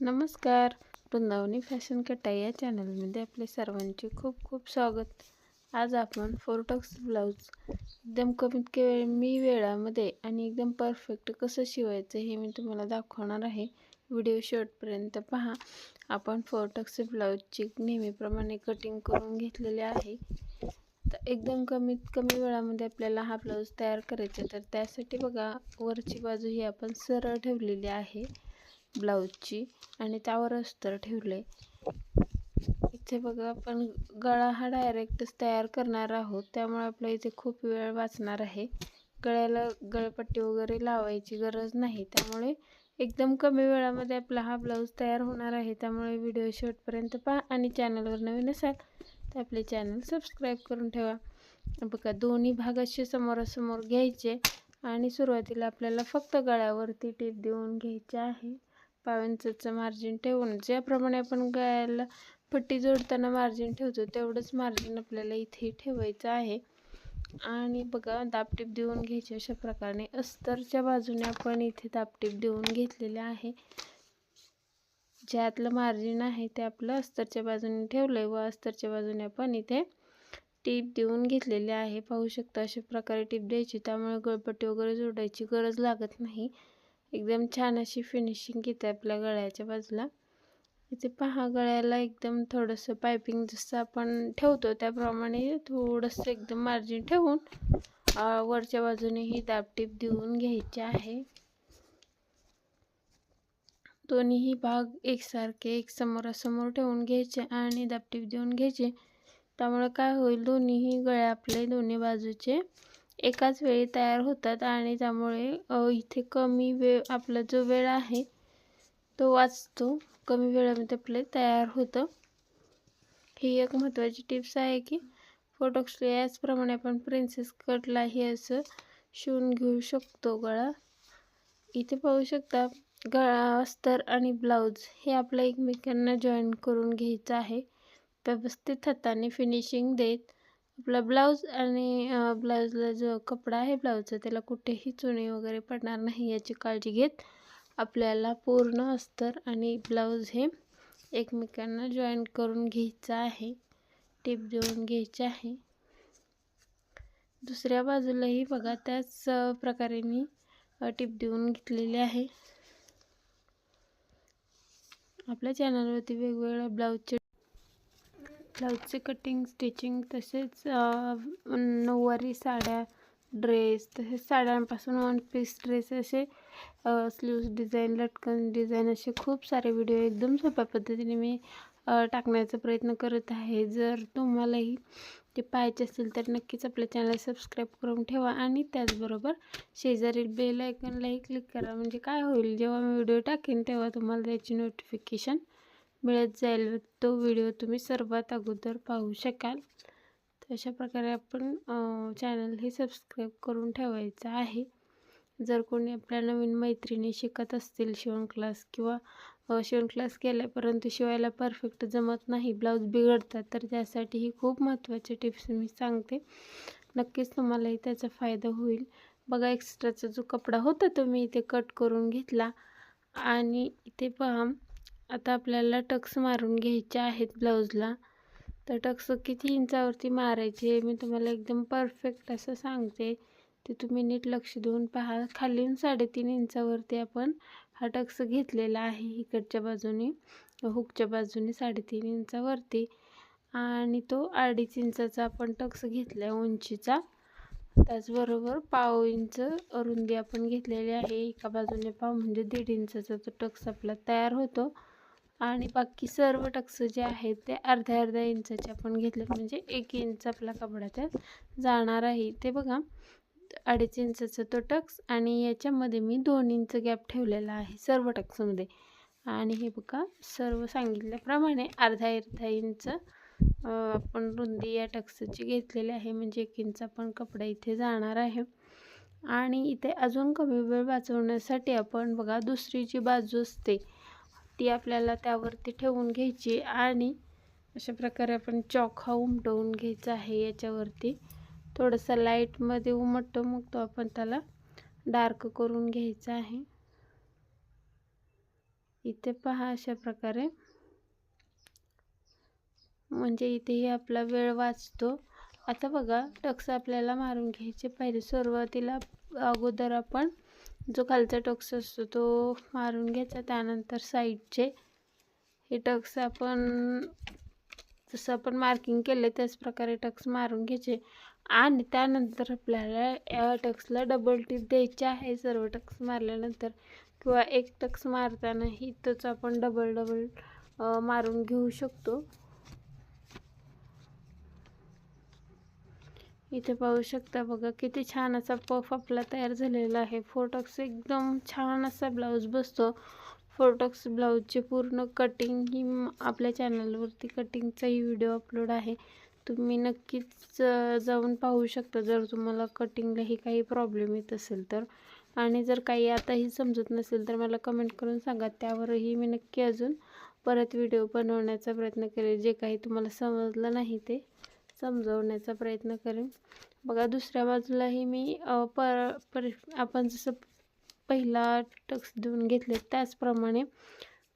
नमस्कार. वृंदावनी फॅशन कटा या चॅनलमध्ये आपले सर्वांचे खूप खूप स्वागत. आज आपण फोरटॉक्स ब्लाऊज एकदम कमीत कमी वेळामध्ये आणि एकदम परफेक्ट कसं शिवायचं हे मी तुम्हाला दाखवणार आहे. व्हिडिओ शेवटपर्यंत पहा. आपण फोरटॉक्स ब्लाऊजची नेहमीप्रमाणे कटिंग करून घेतलेले आहे. तर एकदम कमीत कमी वेळामध्ये आपल्याला हा ब्लाऊज तयार करायचा तर त्यासाठी बघा वरची बाजू ही आपण सरळ ठेवलेली आहे. ब्लाऊजची आणि त्यावर अस्तर ठेवले. इथे बघा आपण गळा हा डायरेक्टच तयार करणार आहोत. त्यामुळे आपल्या इथे खूप वेळ वाचणार आहे. गळ्याला गळपट्टी वगैरे लावायची गरज नाही. त्यामुळे एकदम कमी वेळामध्ये आपला हा ब्लाऊज तयार होणार आहे. त्यामुळे व्हिडिओ शेवटपर्यंत पहा आणि चॅनलवर नवीन असाल तर आपले चॅनल सबस्क्राईब करून ठेवा. बघा दोन्ही भाग असे समोरासमोर घ्यायचे आणि सुरुवातीला आपल्याला फक्त गळ्यावरती टीप देऊन घ्यायचे आहे. इंचाचं मार्जिन ठेवून ज्याप्रमाणे आपण गळ्याला पट्टी जोडताना मार्जिन ठेवतो तेवढंच मार्जिन आपल्याला इथे ठेवायचं आहे. आणि बघा दापटीप देऊन घ्यायचे अशा प्रकारे अस्तरच्या बाजूने आपण इथे दापटीप देऊन घेतलेले आहे. ज्यातलं मार्जिन आहे ते आपलं अस्तरच्या बाजूने ठेवलं आहे व अस्तरच्या बाजूने आपण इथे टीप देऊन घेतलेले आहे. पाहू शकता अशा प्रकारे टीप द्यायची त्यामुळे गळपट्टी वगैरे जोडायची गरज लागत नाही. एकदम छान अशी फिनिशिंग येते आपल्या गळ्याच्या बाजूला. इथे पहा गळ्याला एकदम थोडंसं पायपिंग जसं आपण ठेवतो त्याप्रमाणे थोडंसं एकदम मार्जिन ठेवून वरच्या बाजूने ही दाबटीप देऊन घ्यायची आहे. दोन्हीही भाग एकसारखे एक समोरासमोर ठेवून घ्यायचे आणि दाबटीप देऊन घ्यायचे. त्यामुळे काय होईल दोन्हीही गळे आपले दोन्ही बाजूचे एकाच वेळी तयार होतात आणि त्यामुळे इथे कमी वेळ आपला जो वेळ आहे तो वाचतो. कमी वेळामध्ये आपले तयार होतं. ही एक महत्त्वाची टिप्स आहे की फोटोक्स याचप्रमाणे आपण प्रिन्सेस कटलाही असं शिवून घेऊ शकतो. गळा इथे पाहू शकता गळा अस्तर आणि ब्लाऊज हे आपल्या एकमेकांना जॉईन करून घ्यायचं आहे. व्यवस्थित हाताने फिनिशिंग देत आपला ब्लाऊज आणि ब्लाऊजला जो कपडा आहे ब्लाऊजचा त्याला कुठेही चुणी वगैरे पडणार नाही याची काळजी घेत आपल्याला पूर्ण अस्तर आणि ब्लाऊज हे एकमेकांना जॉईन करून घ्यायचं आहे टिप देऊन घ्यायचं आहे. दुसऱ्या बाजूलाही बघा त्याच प्रकारे मी टिप देऊन घेतलेली आहे. आपल्या चॅनलवरती वेगवेगळ्या ब्लाऊजचे ब्लाऊजचे कटिंग स्टिचिंग तसेच नऊवारी साड्या ड्रेस तसेच साड्यांपासून वन पीस ड्रेस असे स्लीव्स डिझाईन लटकन डिझाईन असे खूप सारे व्हिडिओ एकदम सोप्या पद्धतीने मी टाकण्याचा प्रयत्न करत आहे. जर तुम्हालाही ते पाहायचे असतील तर नक्कीच आपल्या चॅनल सबस्क्राईब करून ठेवा आणि त्याचबरोबर शेजारील बेल आयकनलाही क्लिक करा. म्हणजे काय होईल जेव्हा मी व्हिडिओ टाकेन तेव्हा तुम्हाला त्याची नोटिफिकेशन मिळत जाईल. तो व्हिडिओ तुम्ही सर्वात अगोदर पाहू शकाल. तर अशा प्रकारे आपण चॅनल हे सबस्क्राईब करून ठेवायचं आहे. जर कोणी आपल्या नवीन मैत्रिणी शिकत असतील शिवण क्लास किंवा शिवण क्लास केला परंतु शिवायला परफेक्ट जमत नाही ब्लाऊज बिघडतात तर त्यासाठी ही खूप महत्त्वाचे टिप्स मी सांगते. नक्कीच तुम्हालाही त्याचा फायदा होईल. बघा एक्स्ट्राचा जो कपडा होता तो मी इथे कट करून घेतला. आणि इथे पहा आता आपल्याला टक्स मारून घ्यायचे आहेत ब्लाऊजला. तर टक्स किती इंचावरती मारायचे मी तुम्हाला एकदम परफेक्ट असं सांगते. ते तुम्ही नीट लक्ष देऊन पहा. खालीून साडेतीन इंचावरती आपण हा टक्स घेतलेला आहे इकडच्या बाजूने हुकच्या बाजूने साडेतीन इंचावरती. आणि तो अडीच इंचाचा आपण टक्स घेतला आहे उंचीचा. त्याचबरोबर पाव इंच रुंदी आपण घेतलेली आहे. एका बाजूने पाव म्हणजे दीड इंचाचा तो टक्स आपला तयार होतो. आणि बाकी सर्व टक्स जे आहेत ते अर्ध्या अर्ध्या इंचाचे आपण घेतले म्हणजे एक इंच आपला कपडा त्यात जाणार आहे ते बघा. अडीच इंचाचा तो टक्स आणि याच्यामध्ये मी दोन इंच गॅप ठेवलेला आहे सर्व टक्समध्ये. आणि हे बघा सर्व सांगितल्याप्रमाणे अर्धा अर्धा इंच आपण रुंदी या टक्सची घेतलेली आहे. म्हणजे एक इंच आपण कपडा इथे जाणार आहे. आणि इथे अजून कमी वेळ वाचवण्यासाठी आपण बघा दुसरी जी बाजू असते ती आपल्याला त्यावरती ठेवून घ्यायची आणि अशा प्रकारे आपण चॉक हा उमटवून घ्यायचा आहे याच्यावरती. थोडंसं लाईटमध्ये उमटतो मग तो आपण त्याला डार्क करून घ्यायचा आहे. इथे पहा अशा प्रकारे. म्हणजे इथेही आपला वेळ वाचतो. आता बघा टक्स आपल्याला मारून घ्यायचे. पाहिजे सुरुवातीला अगोदर आपण जो खालचा टक्स असतो तो मारून घ्यायचा त्यानंतर साईडचे. हे टक्स आपण जसं आपण मार्किंग केले त्याच प्रकारे टक्स मारून घ्यायचे. आणि त्यानंतर आपल्याला या टक्सला डबल टिप द्यायची आहे सर्व टक्स मारल्यानंतर. किंवा एक टक्स मारतानाही तोच आपण डबल डबल मारून घेऊ शकतो. इथे पाहू शकता बघा किती छान असा पफ आपला तयार झालेला आहे. फोटॉक्स एकदम छान असा ब्लाऊज बसतो. फोटॉक्स ब्लाऊजचे पूर्ण कटिंग ही आपल्या चॅनलवरती कटिंगचाही व्हिडिओ अपलोड आहे. तुम्ही नक्कीच जाऊन पाहू शकता. जर तुम्हाला कटिंगलाही काही प्रॉब्लेम येत असेल तर. आणि जर काही आताही समजत नसेल तर मला कमेंट करून सांगा. त्यावरही मी नक्की अजून परत व्हिडिओ बनवण्याचा प्रयत्न करेल. जे काही तुम्हाला समजलं नाही ते. समजवण्याचा प्रयत्न करेन. बघा दुसऱ्या बाजूलाही मी पर पर आपण जसं पहिला टक्स देऊन घेतले त्याचप्रमाणे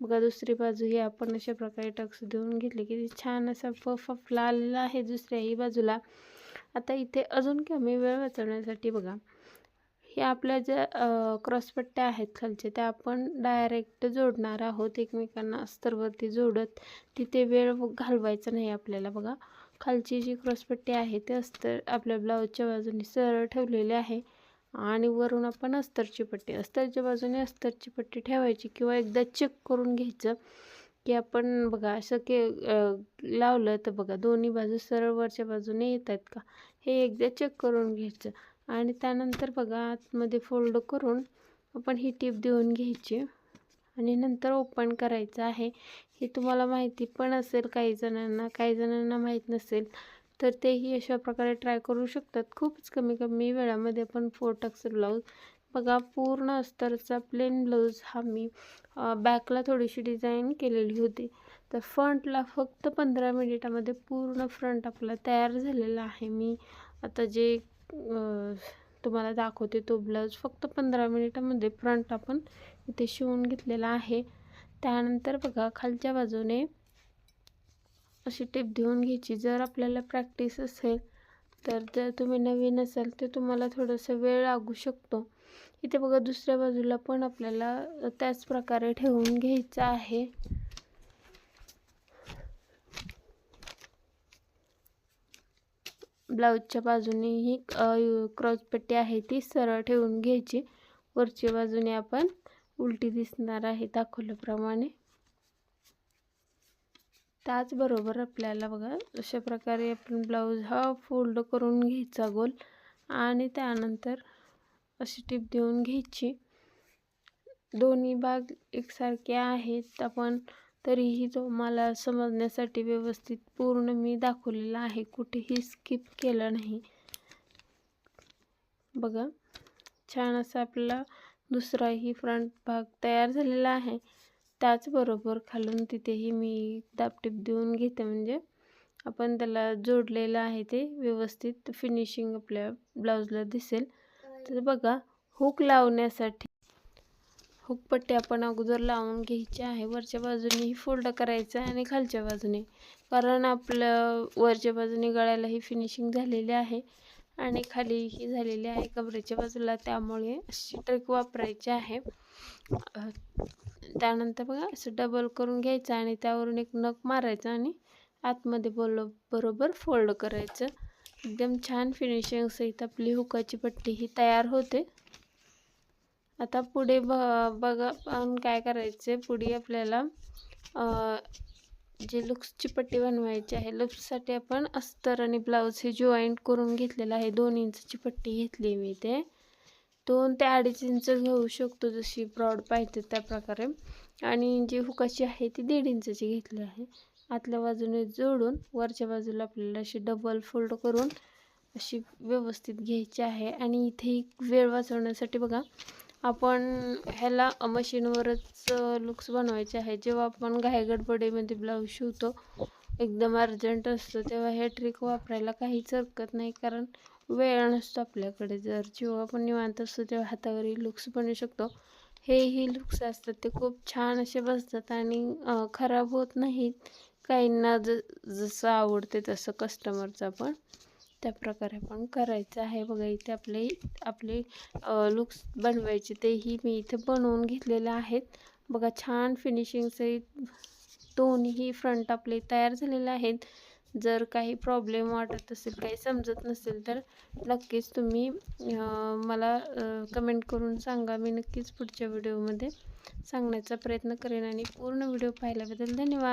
बघा दुसरी बाजू ही आपण अशा प्रकारे टक्स देऊन घेतले की छान असा पफ फफला आलेला आहे दुसऱ्याही बाजूला. आता इथे अजून कमी वेळ वाचवण्यासाठी बघा. हे आपल्या ज्या क्रॉसपट्ट्या आहेत खालचे त्या आपण डायरेक्ट जोडणार आहोत. एकमेकांना अस्तरवरती जोडत तिथे वेळ घालवायचा नाही आपल्याला बघा. खालची जी क्रॉसपट्टी आहे ते अस्तर आपल्या ब्लाऊजच्या बाजूने सरळ ठेवलेली आहे आणि वरून आपण अस्तरची पट्टी अस्तरच्या बाजूने अस्तरची पट्टी ठेवायची किंवा एकदा चेक करून घ्यायचं की आपण बघा असं के लावलं तर बघा दोन्ही बाजू सरळ वरच्या बाजूने येत आहेत का? हे एकदा चेक करून घ्यायचं आणि त्यानंतर बघा आतमध्ये फोल्ड करून आपण ही टीप देऊन घ्यायची. आणि नंतर ओपन करायचं आहे. हे तुम्हाला माहिती पण असेल काही जणांना काही जणांना माहीत नसेल तर तेही अशा प्रकारे ट्राय करू शकतात. खूपच कमी कमी वेळामध्ये पण फोर टक्स ब्लाऊज बघा पूर्ण अस्तरचा प्लेन ब्लाऊज हा मी बॅकला थोडीशी डिझाईन केलेली होती. तर फ्रंटला फक्त पंधरा मिनिटामध्ये पूर्ण फ्रंट आपला तयार झालेला आहे. मी आता जे तुम्हाला दाखवते तो ब्लाऊज फक्त पंधरा मिनिटामध्ये फ्रंट आपण इथे शिवून घेतलेला आहे. त्यानंतर बघा खालच्या बाजूने अशी टिप देऊन घ्यायची. जर आपल्याला प्रॅक्टिस असेल तर जर तुम्ही नवीन असाल तर तुम्हाला थोडंसं वेळ लागू शकतो. इथे बघा दुसऱ्या बाजूला पण आपल्याला त्याच प्रकारे ठेवून घ्यायचं आहे. ब्लाऊजच्या बाजूने ही क्रॉसपट्टी आहे ती सरळ ठेवून घ्यायची. वरच्या बाजूने आपण उलटी दिसणार आहे दाखवल्याप्रमाणे. त्याचबरोबर आपल्याला बघा अशा प्रकारे आपण ब्लाऊज हा फोल्ड करून घ्यायचा गोल आणि त्यानंतर अशी टिप देऊन घ्यायची. दोन्ही भाग एकसारखे आहेत आपण तरीही तो मला समजण्यासाठी व्यवस्थित पूर्ण मी दाखवलेला आहे कुठेही स्किप केलं नाही. बघा छान असं आपला दुसराही फ्रंट भाग तयार झालेला आहे. त्याचबरोबर खालून तिथेही मी दापटीप देऊन घेते. म्हणजे आपण त्याला जोडलेलं आहे ते व्यवस्थित फिनिशिंग आपल्या ब्लाऊजला दिसेल. तर बघा हुक लावण्यासाठी हुकपट्टी आपण अगोदर लावून घ्यायची आहे. वरच्या बाजूनेही फोल्ड करायचं आहे आणि खालच्या बाजूने. कारण आपलं वरच्या बाजूने गळ्यालाही फिनिशिंग झालेली आहे. आणि खाली ही झालेली आहे कमरेच्या बाजूला त्यामुळे अशी ट्रिक वापरायची आहे. त्यानंतर बघा असं डबल करून घ्यायचं आणि त्यावरून एक नख मारायचं आणि आतमध्ये बोल बरोबर फोल्ड करायचं. एकदम छान फिनिशिंग सहित आपली हुकाची पट्टी ही तयार होते. आता पुढे ब बघा पण काय करायचं पुढे आपल्याला जे लुक्सची पट्टी बनवायची आहे लुक्ससाठी आपण अस्तर आणि ब्लाऊज हे जॉईंट करून घेतलेलं आहे. दोन इंचची पट्टी घेतली मी ते दोन ते अडीच इंच घेऊ शकतो जशी ब्रॉड पाहिजे त्या प्रकारे. आणि जी हुकाची आहे ती दीड इंचची घेतली आहे. आतल्या बाजूने जोडून वरच्या बाजूला आपल्याला अशी डबल फोल्ड करून अशी व्यवस्थित घ्यायची आहे. आणि इथे वेळ वाचवण्यासाठी बघा आपण ह्याला मशीनवरच लुक्स बनवायचे आहे. जेव्हा आपण घायगडबडीमध्ये ब्लाऊज शिवतो एकदम अर्जंट असतं तेव्हा हे ट्रिक वापरायला काहीच हरकत नाही. कारण वेळ नसतो आपल्याकडे. जर जेव्हा आपण निवांत असतो तेव्हा हातावरही लुक्स बनवू शकतो. हेही लुक्स असतात. ते खूप छान असे बसतात आणि खराब होत नाहीत. काहींना ज जसं आवडते तसं कस्टमरचं पण त्या प्रकारे पण करायचं आहे. बघा इथे आपले आपले लुक्स बनवायचे. तेही मी इथे बनवून घेतलेले आहेत. बघा छान फिनिशिंगचे दोन्ही फ्रंट आपले तयार झालेले आहेत. जर काही प्रॉब्लेम वाटत असेल काही समजत नसेल तर नक्कीच तुम्ही मला कमेंट करून सांगा. मी नक्कीच पुढच्या व्हिडिओमध्ये सांगण्याचा प्रयत्न करेन. आणि पूर्ण व्हिडिओ पाहिल्याबद्दल धन्यवाद.